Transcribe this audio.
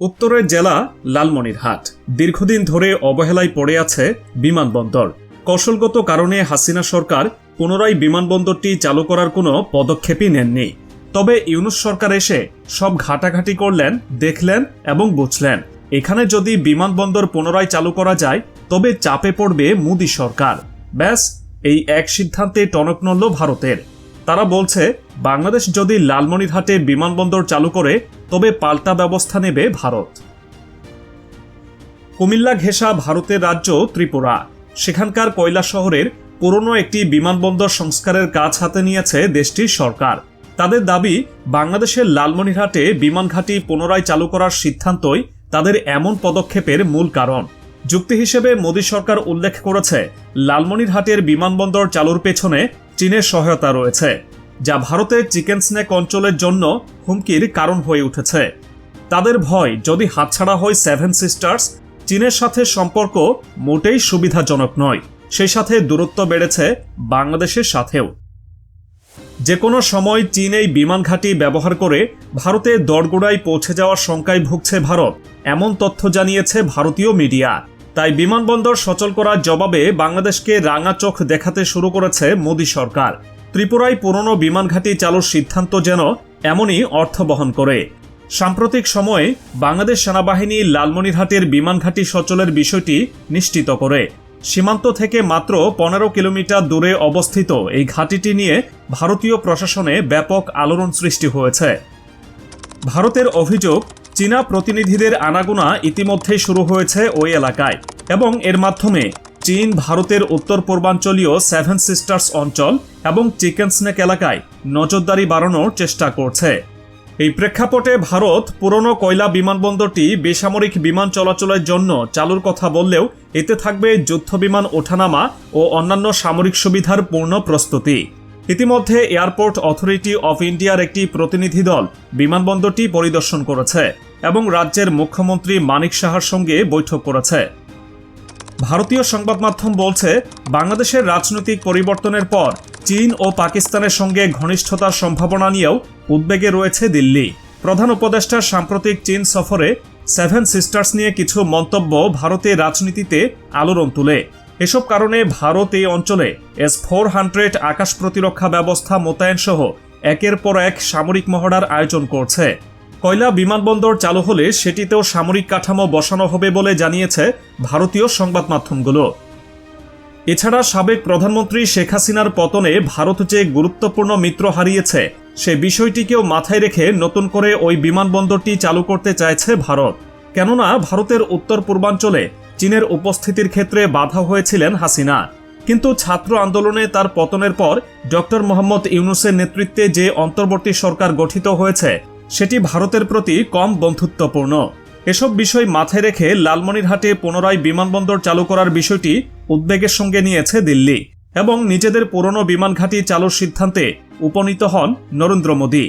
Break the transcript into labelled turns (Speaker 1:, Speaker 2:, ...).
Speaker 1: উত্তরের জেলা লালমনিরহাট। দীর্ঘদিন ধরে অবহেলায় পড়ে আছে বিমানবন্দর। কৌশলগত কারণে হাসিনা সরকার পুনরায় বিমানবন্দরটি চালু করার কোনো পদক্ষেপই নেননি। তবে ইউনুস সরকার এসে সব ঘাটাঘাটি করলেন, দেখলেন এবং বুঝলেন, এখানে যদি বিমানবন্দর পুনরায় চালু করা যায়, তবে চাপে পড়বে মোদী সরকার। ব্যাস, এই এক সিদ্ধান্তে টনক নড়ল ভারতের। তারা বলছে, বাংলাদেশ যদি লালমনিরহাটে বিমানবন্দর চালু করে, তবে পাল্টা ব্যবস্থা নেবে ভারত। কুমিল্লা ঘেঁষা ভারতের রাজ্য ত্রিপুরা। সেখানকার কয়লা শহরের পুরনো একটি বিমানবন্দর সংস্কারের কাজ হাতে নিয়েছে দেশটির সরকার। তাদের দাবি, বাংলাদেশের লালমনিরহাটে বিমান ঘাঁটি পুনরায় চালু করার সিদ্ধান্তই তাদের এমন পদক্ষেপের মূল কারণ। যুক্তি হিসেবে মোদী সরকার উল্লেখ করেছে, লালমনিরহাটের বিমানবন্দর চালুর পেছনে চীনের সহায়তা রয়েছে, যা ভারতের চিকেন স্নেক অঞ্চলের জন্য হুমকির কারণ হয়ে উঠেছে। তাদের ভয় যদি হাতছাড়া হয় সেভেন সিস্টার্স, চীনের সাথে সম্পর্ক মোটেই সুবিধাজনক নয়। সেই সাথে দূরত্ব বেড়েছে বাংলাদেশের সাথেও। যে কোনো সময় চীন এই বিমান ঘাঁটি ব্যবহার করে ভারতে দরগোড়ায় পৌঁছে যাওয়ার শঙ্কায় ভুগছে ভারত, এমন তথ্য জানিয়েছে ভারতীয় মিডিয়া। তাই বিমানবন্দর সচল করার জবাবে বাংলাদেশকে রাঙা চোখ দেখাতে শুরু করেছে মোদী সরকার। ত্রিপুরায় পুরনো বিমান ঘাঁটি চালুর সিদ্ধান্ত যেন এমনই অর্থ বহন করে। সাম্প্রতিক সময়ে বাংলাদেশ সেনাবাহিনী লালমনিরহাটের বিমান ঘাঁটি সচলের বিষয়টি নিশ্চিত করে। সীমান্ত থেকে মাত্র পনেরো কিলোমিটার দূরে অবস্থিত এই ঘাঁটিটি নিয়ে ভারতীয় প্রশাসনে ব্যাপক আলোড়ন সৃষ্টি হয়েছে। ভারতের অভিযোগ চীনা প্রতিনিধিদের আনাগোনা ইতিমধ্যেই শুরু হয়েছে ওই এলাকায়। এবং এর মাধ্যমে চীন, ভারতের উত্তর পূর্বাঞ্চলীয় সেভেন সিস্টার্স অঞ্চল এবং চিকেন স্নেক এলাকায় নজরদারি বাড়ানোর চেষ্টা করছে। এই প্রেক্ষাপটে ভারত পুরনো কয়লা বিমানবন্দরটি বেসামরিক বিমান চলাচলের জন্য চালুর কথা বললেও এতে থাকবে যুদ্ধ বিমান ওঠানামা ও অন্যান্য সামরিক সুবিধার পূর্ণ প্রস্তুতি। ইতিমধ্যে এয়ারপোর্ট অথরিটি অফ ইন্ডিয়ার একটি প্রতিনিধি দল বিমানবন্দরটি পরিদর্শন করেছে। এবং রাজ্যের মুখ্যমন্ত্রী মানিক সাহার সঙ্গে বৈঠক করেছে। ভারতীয় সংবাদ মাধ্যম বলছে, বাংলাদেশের রাজনৈতিক পরিবর্তনের পর চীন ও পাকিস্তানের সঙ্গে ঘনিষ্ঠতার সম্ভাবনা নিয়েও উদ্বেগে রয়েছে দিল্লি। প্রধান উপদেষ্টার সাম্প্রতিক চীন সফরে সেভেন সিস্টার্স নিয়ে কিছু মন্তব্য ভারতের রাজনীতিতে আলোড়ন তুলে। এসব কারণে ভারত এই অঞ্চলে এস ফোর হান্ড্রেড আকাশ প্রতিরক্ষা ব্যবস্থা মোতায়েন সহ একের পর এক সামরিক মহড়ার আয়োজন করছে। কয়লা বিমানবন্দর চালু হলে সেটিতেও সামরিক কাঠামো বসানো হবে বলে জানিয়েছে ভারতীয় সংবাদ মাধ্যমগুলো। এছাড়া সাবেক প্রধানমন্ত্রী শেখ হাসিনার পতনে ভারত যে গুরুত্বপূর্ণ মিত্র হারিয়েছে, সে বিষয়টিকেও মাথায় রেখে নতুন করে ওই বিমানবন্দরটি চালু করতে চাইছে ভারত। কেননা, ভারতের উত্তর পূর্বাঞ্চলে চীনের উপস্থিতির ক্ষেত্রে বাধা হয়েছিলেন হাসিনা। কিন্তু ছাত্র আন্দোলনে তার পতনের পর ডক্টর মোহাম্মদ ইউনুসের নেতৃত্বে যে অন্তর্বর্তী সরকার গঠিত হয়েছে সেটি ভারতের প্রতি কম বন্ধুত্বপূর্ণ। এসব বিষয় মাথায় রেখে লালমনিরহাটে পুনরায় বিমানবন্দর চালু করার বিষয়টি উদ্বেগের সঙ্গে নিয়েছে দিল্লি এবং নিজেদের পুরনো বিমান ঘাঁটি চালুর সিদ্ধান্তে উপনীত হন নরেন্দ্র মোদী।